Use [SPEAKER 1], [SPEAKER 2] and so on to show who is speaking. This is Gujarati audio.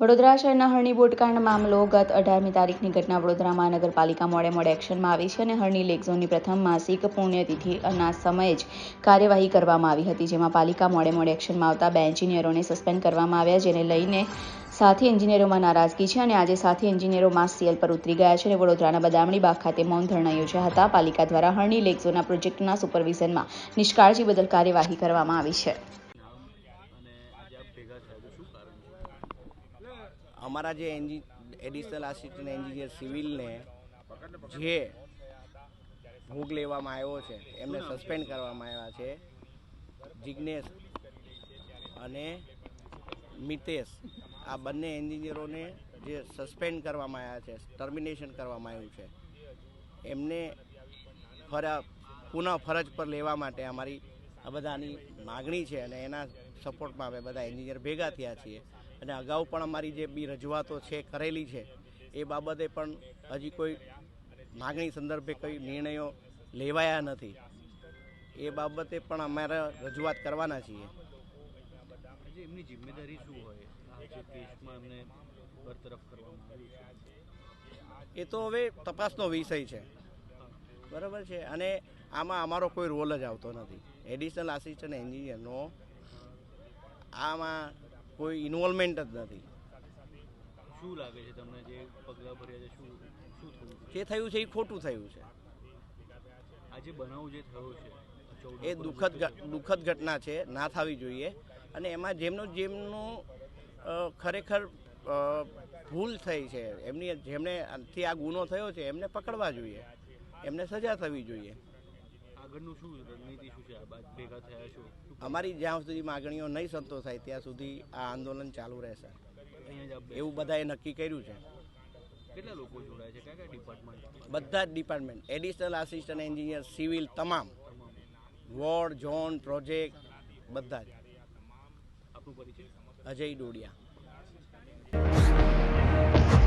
[SPEAKER 1] વડોદરા શહેરના હરણી બોટકાંડ મામલો ગત અઢારમી તારીખની ઘટના વડોદરા મહાનગરપાલિકા મોડે મોડે એક્શનમાં આવી છે અને હરણી લેક પ્રથમ માસિક પુણ્યતિથિના સમયે જ કાર્યવાહી કરવામાં આવી હતી, જેમાં પાલિકા મોડે મોડે એક્શનમાં આવતા બે એન્જિનિયરોને સસ્પેન્ડ કરવામાં આવ્યા, જેને લઈને સાથી એન્જિનિયરોમાં નારાજગી છે અને આજે સાથી એન્જિનિયરો માસ સીએલ પર ઉતરી ગયા છે અને વડોદરાના બદામણી બાગ ખાતે મૌન ધરણા યોજ્યા હતા. પાલિકા દ્વારા હરણી લેક ઝોનના પ્રોજેક્ટના સુપરવિઝનમાં નિષ્કાળજી બદલ કાર્યવાહી કરવામાં આવી છે
[SPEAKER 2] અને આજે આપ ભેગા થયા તો શું કારણ છે
[SPEAKER 3] અમારા જે એન્જિન એડિશનલ આસિસ્ટન્ટ એન્જિનિયર સિવિલને જે ભોગ લેવામાં આવ્યો છે, એમને સસ્પેન્ડ કરવામાં આવ્યા છે જિજ્ઞેશ અને મિતેશ. આ બંને એન્જિનિયરોને જે સસ્પેન્ડ કરવામાં આવ્યા છે ટર્મિનેશન કરવામાં આવ્યું છે, એમને ફરા, પુનઃ ફરજ પર લેવા માટે અમારી આ બધાની માગણી છે અને એના સપોર્ટમાં અમે બધા એન્જિનિયર ભેગા થયા છીએ. અને અગાઉ પણ અમારી જે બી રજૂઆતો છે કરેલી છે એ બાબતે પણ હજી કોઈ માગણી સંદર્ભે કોઈ નિર્ણયો લેવાયા નથી. એ બાબતે પણ અમારે રજૂઆત કરવાના છીએ.
[SPEAKER 2] એમની જિમ્મેદારી શું હોય?
[SPEAKER 3] એ તો હવે તપાસનો વિષય છે. બરાબર છે? અને આમાં અમારો કોઈ રોલ જ આવતો નથી. એડિશનલ આસિસ્ટન્ટ એન્જિનિયરનો આમાં કોઈ ઇન્વોલ્વમેન્ટ જ નથી.
[SPEAKER 2] શું લાગે છે તમને જે પગલાં ભર્યા છે? શું શું થયું છે?
[SPEAKER 3] જે થયું છે એ ખોટું થયું છે.
[SPEAKER 2] આજે બનાવ જે થયો છે
[SPEAKER 3] એ દુઃખદ દુઃખદ ઘટના છે ના થવી જોઈએ. અને એમાં જેમનું જેમનું ખરેખર ભૂલ થઈ છે એમની જેમને થી આ ગુનો થયો છે એમને પકડવા જોઈએ. એમને સજા થવી જોઈએ.
[SPEAKER 2] આગળનું શું રણનીતિ શું છે? આ બાદ ભેગા થયા છો?
[SPEAKER 3] અમારી જ્યાં સુધી માગણીઓ નહીં સંતોષાય ત્યાં સુધી આ આંદોલન ચાલુ રહેશે. એવું બધાએ નક્કી કર્યું છે.
[SPEAKER 2] કેટલા લોકો જોડાય છે? કયા કયા ડિપાર્ટમેન્ટ
[SPEAKER 3] બધા જ department additional assistant engineer civil તમામ. વોર્ડ ઝોન પ્રોજેક્ટ બધા જ.
[SPEAKER 2] પરિચય?
[SPEAKER 3] અજય ડોડિયા.